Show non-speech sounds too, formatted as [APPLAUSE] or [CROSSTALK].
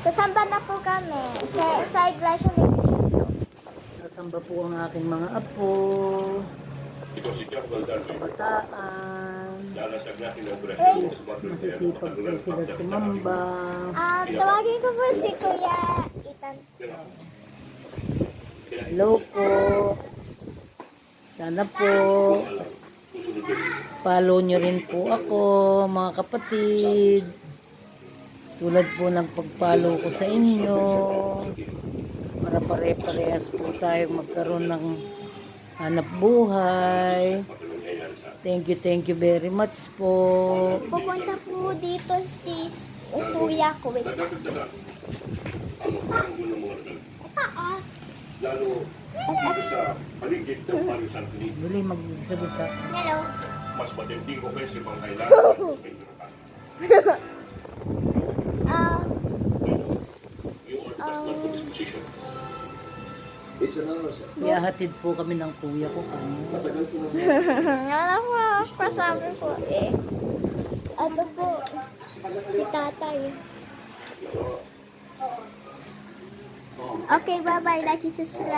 Kasamba na po kami sa, sa Iglesia ni Cristo. Sasamba po ang aking mga apo, kabataan, masisipag po sila tumamba. Ah, tawagin ko po si Kuya Ethan. Hello po. Sana po, follow nyo rin po ako, mga kapatid. Tulad po ng pag-follow ko sa inyo. Para pare-parehas po tayo magkaroon ng hanap buhay. Thank you, thank you very much po. Pupunta po dito si Kuya ko. Wait. Ah, Dali magsalita. hello. mas matinding offensive ang kailangan. Ah, [LAUGHS] Iyahatid po kami ng kuya ko. Ano? alam mo, kasama po eh. Ato po, si tatay. Okay, bye-bye. Like and subscribe.